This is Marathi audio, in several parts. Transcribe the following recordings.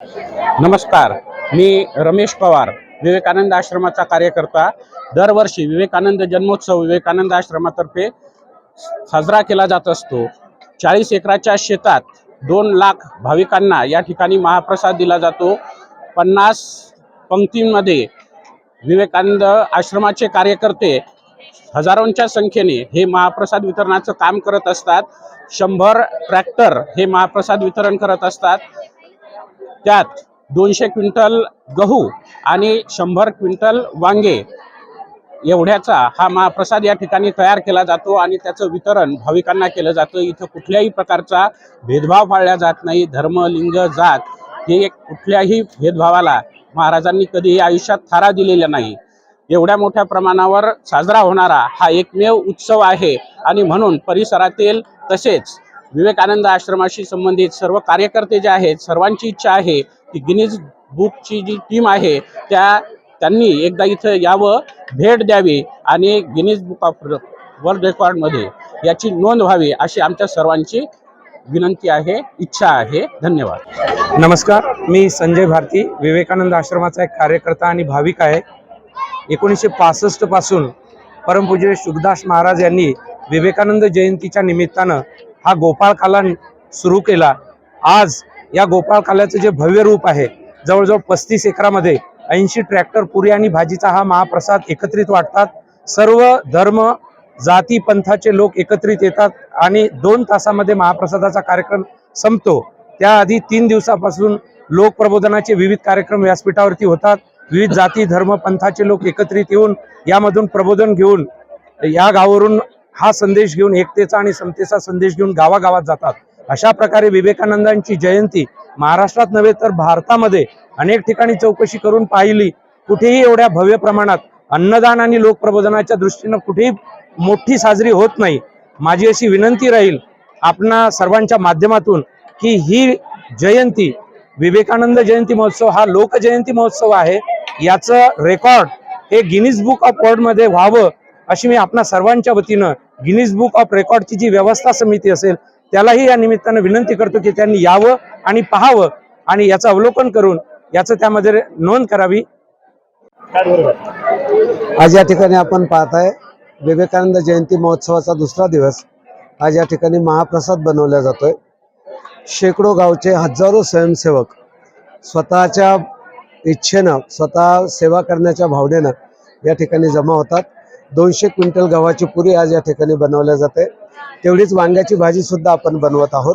नमस्कार मी रमेश पवार विवेकानंद आश्रमाचा कार्यकर्ता. दरवर्षी विवेकानंद जन्मोत्सव विवेकानंद आश्रमातर्फे साजरा केला जात असतो. चाळीस एकराच्या शेतात दोन लाख भाविकांना या ठिकाणी महाप्रसाद दिला जातो. पन्नास पंक्तींमध्ये विवेकानंद आश्रमाचे कार्यकर्ते हजारोंच्या संख्येने हे महाप्रसाद वितरणाचं काम करत असतात. शंभर ट्रॅक्टर हे महाप्रसाद वितरण करत असतात. त्यात दोनशे क्विंटल गहू आणि शंभर क्विंटल वांगे. एवढ्याचा हा महाप्रसाद या ठिकाणी तयार केला जातो आणि त्याचं वितरण भाविकांना केलं जातं. इथं कुठल्याही प्रकारचा भेदभाव पाळला जात नाही. धर्म लिंग जात हे एक कुठल्याही भेदभावाला महाराजांनी कधीही आयुष्यात थारा दिलेला नाही. एवढ्या मोठ्या प्रमाणावर साजरा होणारा हा एकमेव उत्सव आहे आणि म्हणून परिसरातील तसेच विवेकानंद आश्रमाशी संबंधित सर्व कार्यकर्ते जे आहेत सर्वांची इच्छा आहे की गिनीज बुकची जी टीम आहे त्या त्यांनी एकदा इथं यावं भेट द्यावी आणि गिनीज बुक ऑफ वर्ल्ड रेकॉर्डमध्ये याची नोंद व्हावी अशी आमच्या सर्वांची विनंती आहे इच्छा आहे. धन्यवाद. नमस्कार मी संजय भारती विवेकानंद आश्रमाचा एक कार्यकर्ता आणि भाविक आहे. एकोणीसशे पासष्टपासून परमपूज्य सुखदास महाराज यांनी विवेकानंद जयंतीच्या निमित्तानं हा गोपाळ सुरू केला. आज या गोपाळकाल्याचं जे भव्य रूप आहे जवळजवळ पस्तीस एकरामध्ये ऐंशी ट्रॅक्टर पुरी आणि भाजीचा हा महाप्रसाद एकत्रित वाटतात. सर्व धर्म जाती पंथाचे लोक एकत्रित येतात आणि दोन तासामध्ये महाप्रसादाचा कार्यक्रम संपतो. त्याआधी तीन दिवसापासून लोकप्रबोधनाचे विविध कार्यक्रम व्यासपीठावरती होतात. विविध जाती धर्म पंथाचे लोक एकत्रित येऊन यामधून प्रबोधन घेऊन या गावावरून हा संदेश घेऊन एकतेचा आणि समतेचा संदेश घेऊन गावागावात जातात. अशा प्रकारे विवेकानंदांची जयंती महाराष्ट्रात नव्हे तर भारतामध्ये अनेक ठिकाणी चौकशी करून पाहिली. कुठेही एवढ्या भव्य प्रमाणात अन्नदान आणि लोकप्रबोधनाच्या दृष्टीनं कुठेही मोठी साजरी होत नाही. माझी अशी विनंती राहील आपणा सर्वांच्या माध्यमातून की ही जयंती विवेकानंद जयंती महोत्सव हा लोकजयंती महोत्सव आहे. याचं रेकॉर्ड हे गिनीज बुक ऑफ वर्ल्डमध्ये व्हावं अशी मी आपणा सर्वांच्या वतीनं गिनीज बुक ऑफ रेकॉर्डची जी व्यवस्था समिती असेल त्यालाही या निमित्तानं विनंती करतो की त्यांनी यावं आणि पाहावं आणि याचं अवलोकन करून याचं त्यामध्ये नोंद करावी. आज या ठिकाणी आपण पाहताय विवेकानंद जयंती महोत्सवाचा दुसरा दिवस आज या ठिकाणी महाप्रसाद बनवला जातोय. शेकडो गावचे हजारो स्वयंसेवक स्वतःच्या इच्छेनं स्वतः सेवा करण्याच्या भावनेनं या ठिकाणी जमा होतात. दोनशे क्विंटल गव्हाची पुरी आज या ठिकाणी बनवल्या जाते. तेवढीच वांग्याची भाजी सुद्धा आपण बनवत आहोत.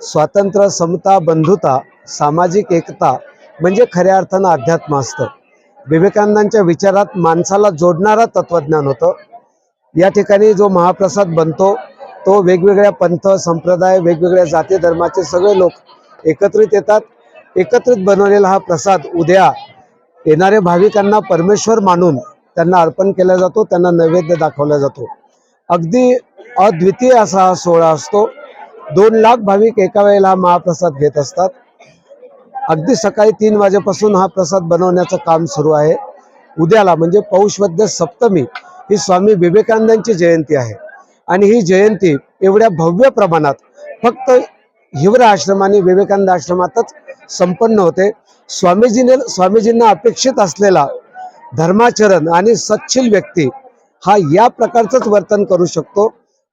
स्वातंत्र्य समता बंधुता सामाजिक एकता म्हणजे खऱ्या अर्थानं अध्यात्म असतं. विवेकानंदांच्या विचारात माणसाला जोडणारा तत्वज्ञान होतं. या ठिकाणी जो महाप्रसाद बनतो तो वेगवेगळ्या पंथ संप्रदाय वेगवेगळ्या जाती धर्माचे सगळे लोक एकत्रित येतात. एकत्रित बनवलेला हा प्रसाद उद्या येणाऱ्या भाविकांना परमेश्वर मानून त्यांना अर्पण केला जातो त्यांना नैवेद्य दाखवला जातो. अगदी अद्वितीय असा हा सोहळा असतो. दोन लाख भाविक एका वेळेला हा महाप्रसाद घेत असतात. अगदी सकाळी तीन वाजेपासून हा प्रसाद बनवण्याचं काम सुरू आहे. उद्याला म्हणजे पौषवद्य सप्तमी ही स्वामी विवेकानंदांची जयंती आहे. आणि ही जयंती एवढ्या भव्य प्रमाणात फक्त हिवर आश्रम आणि विवेकानंद आश्रमातच संपन्न होते. स्वामीजीने स्वामीजींना अपेक्षित असलेला धर्माचरण आणि सच्छील व्यक्ती हा या प्रकारचंच वर्तन करू शकतो.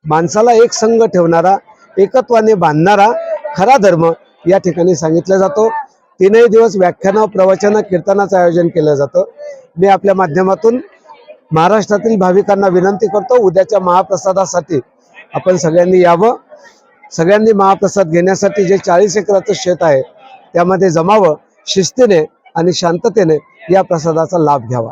माणसाला एक संघ ठेवणारा एकत्वाने बांधणारा खरा धर्म या ठिकाणी सांगितला जातो. तीनही दिवस व्याख्यानं प्रवचन कीर्तनाचं आयोजन केलं जातं. मी आपल्या माध्यमातून महाराष्ट्रातील भाविकांना विनंती करतो उद्याच्या महाप्रसादासाठी आपण सगळ्यांनी यावं. सगळ्यांनी महाप्रसाद घेण्यासाठी जे चाळीस एकराचं शेत आहे त्यामध्ये जमावं शिस्तीने आणि शांततेने या प्रसादाचा लाभ घ्यावा.